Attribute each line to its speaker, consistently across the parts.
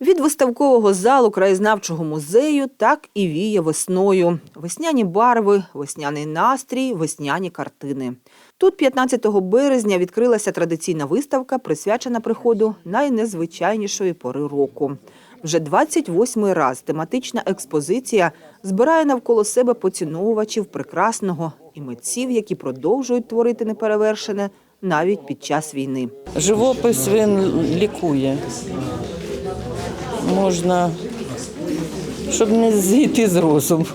Speaker 1: Від виставкового залу краєзнавчого музею так і віє весною. Весняні барви, весняний настрій, весняні картини. Тут 15 березня відкрилася традиційна виставка, присвячена приходу найнезвичайнішої пори року. Вже 28-й раз тематична експозиція збирає навколо себе поціновувачів прекрасного і митців, які продовжують творити неперевершене навіть під час війни.
Speaker 2: Живопис він лікує. Можна, щоб не зійти з розуму.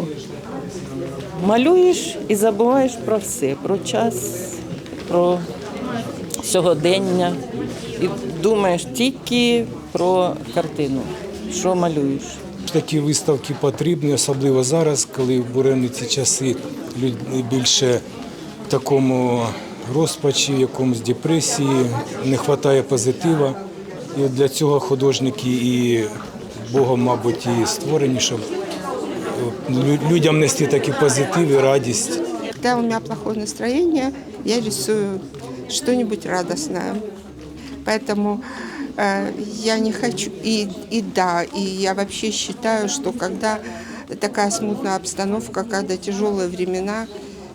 Speaker 2: Малюєш і забуваєш про все, про час, про сьогодення. І думаєш тільки про картину, що малюєш.
Speaker 3: Такі виставки потрібні, особливо зараз, коли в буремні ці часи люди більше в такому розпачі, якомусь депресії, не вистачає позитива. І от для цього художники і Богом, мабуть, і створені, щоб е, лю- людям нести такий позитив і радість.
Speaker 4: Когда у меня плохое настроение, я рисую что-нибудь радостное. Поэтому э, я не хочу. И, и да, и я вообще считаю, что когда такая смутная обстановка, когда тяжелые времена,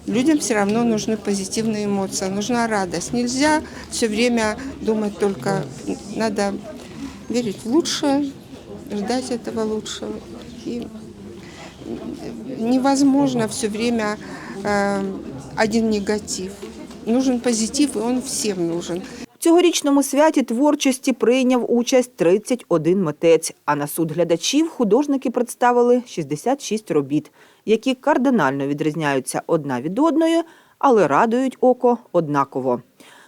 Speaker 4: людям все равно нужны позитивные эмоции, нужна радость. Нельзя все время думать только, надо верить в лучшее, ждать этого лучшего. И невозможно все время э, один негатив. Нужен позитив, и он всем нужен.
Speaker 1: Цьогорічному святі творчості прийняв участь 31 митець, а на суд глядачів художники представили 66 робіт, які кардинально відрізняються одна від одної, але радують око однаково.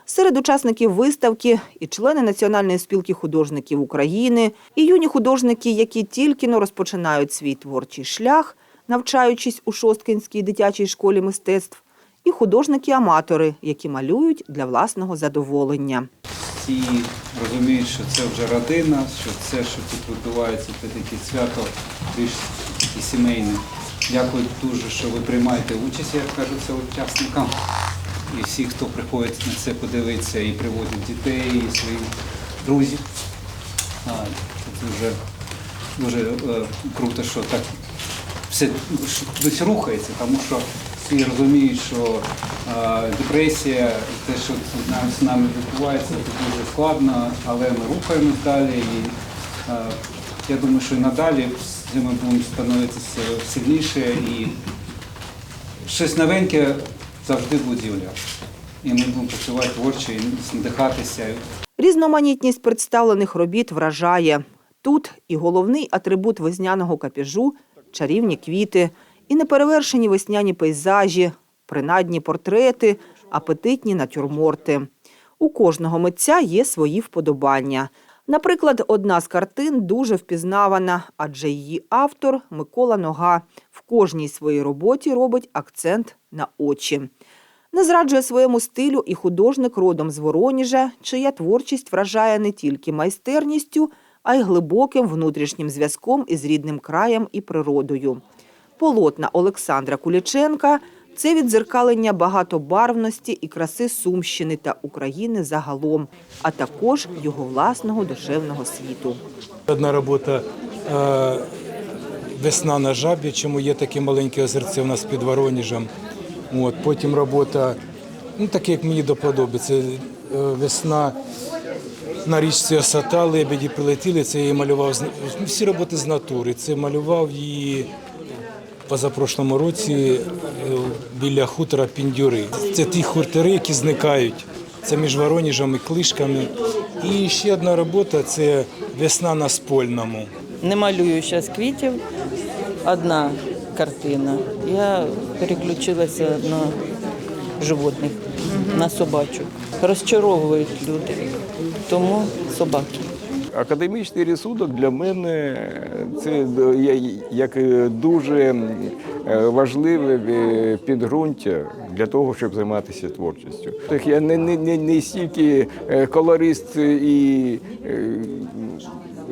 Speaker 1: Серед учасників виставки і члени Національної спілки художників України, і юні художники, які тільки но розпочинають свій творчий шлях, навчаючись у Шосткинській дитячій школі мистецтв, і художники-аматори, які малюють для власного задоволення.
Speaker 5: всі розуміють, що це вже родина, що це, що тут відбувається, це таке свято більш і сімейне. Дякую дуже, що ви приймаєте участь, я кажу це учасникам. І всі, хто приходить на це подивитися і приводять дітей, і своїх друзів. Це дуже, дуже круто, що так все рухається, тому що всі розуміють, що депресія, те, що з нами, відбувається, це дуже складно, але ми рухаємось далі. І я думаю, що і надалі ми будемо становитися сильніше і щось новеньке завжди з'являтися. І ми будемо працювати творчо і надихатися.
Speaker 1: Різноманітність представлених робіт вражає. Тут і головний атрибут весняного капіжу – чарівні квіти, і неперевершені весняні пейзажі, принадні портрети, апетитні натюрморти. У кожного митця є свої вподобання. Наприклад, одна з картин дуже впізнавана, адже її автор Микола Нога в кожній своїй роботі робить акцент на очі. Не зраджує своєму стилю і художник родом з Вороніжа, чия творчість вражає не тільки майстерністю, а й глибоким внутрішнім зв'язком із рідним краєм і природою. Полотна Олександра Куліченка це відзеркалення багатобарвності і краси Сумщини та України загалом, а також його власного душевного світу.
Speaker 3: Одна робота е, весна на жабі, чому є таке маленьке озерце у нас під Воронежем. От, потім робота, ну таке, як мені до подоби, це е, весна на річці Осата, лебеді прилетіли, це я її малював з- всі роботи з натури. Це малював її позапрошлому році е, біля хутора Піндюри. Це ті хутори, які зникають. Це між Воронежем Клишками. І ще одна робота це весна на Спольному.
Speaker 2: Не малюю зараз квітів, одна картина. Я переключилася на животних, на собачок. Розчаровують люди, тому собаки.
Speaker 6: Академічний рисунок для мене це е, як е, дуже е, важливе е, підґрунтя для того, щоб займатися творчістю. Так я не, не, не, не стільки е, колорист і е,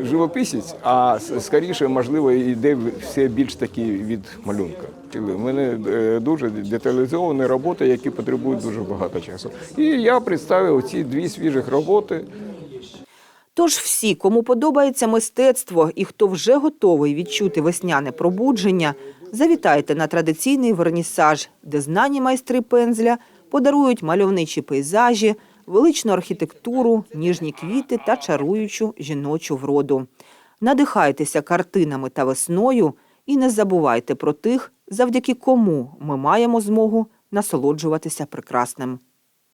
Speaker 6: живописець, а скоріше, можливо, йде все більш таки від малюнка. У мене е, дуже деталізовані роботи, які потребують дуже багато часу. І я представив ці дві свіжих роботи.
Speaker 1: Тож всі, кому подобається мистецтво і хто вже готовий відчути весняне пробудження, завітайте на традиційний вернісаж, де знані майстри пензля подарують мальовничі пейзажі, величну архітектуру, ніжні квіти та чаруючу жіночу вроду. Надихайтеся картинами та весною і не забувайте про тих, завдяки кому ми маємо змогу насолоджуватися прекрасним.